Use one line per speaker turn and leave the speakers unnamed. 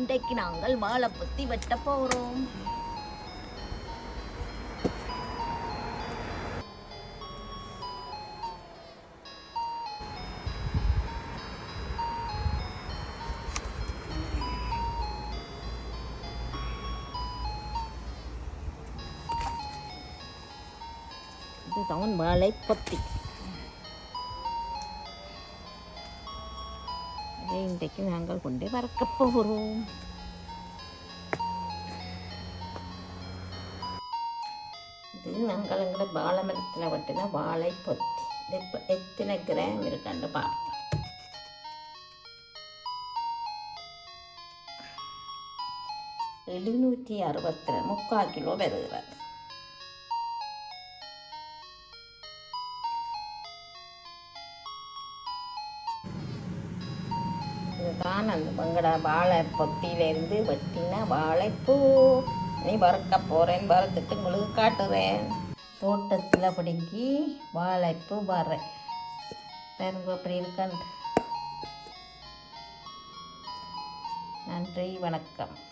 இன்றைக்கு நாங்கள் வாழை பொத்தி வெட்ட போகிறோம் இதுதான் வாழை பொத்தி அதை இன்றைக்கு நாங்கள் கொண்டு வறக்கப் போகிறோம் இது நாங்கள் எங்களை வாழை மரத்தில் வெட்டின வாழை பொத்தி இது இப்போ எத்தனை கிராம் இருக்கான்னு பார்ப்போம் எழுநூற்றி அறுபத்தி முக்கால் கிலோ வருகிறது அதுதான் அந்த பங்கடா வாழை பொத்தியிலேருந்து வெட்டின வாழைப்பூ. நீ வறுக்க போகிறேன் வறுத்துட்டு உங்களுக்கு காட்டுறேன். தோட்டத்தில் பிடுங்கி வாழைப்பூ வர்றேன். பாருங்க அப்படி இருக்கான். நன்றி வணக்கம்.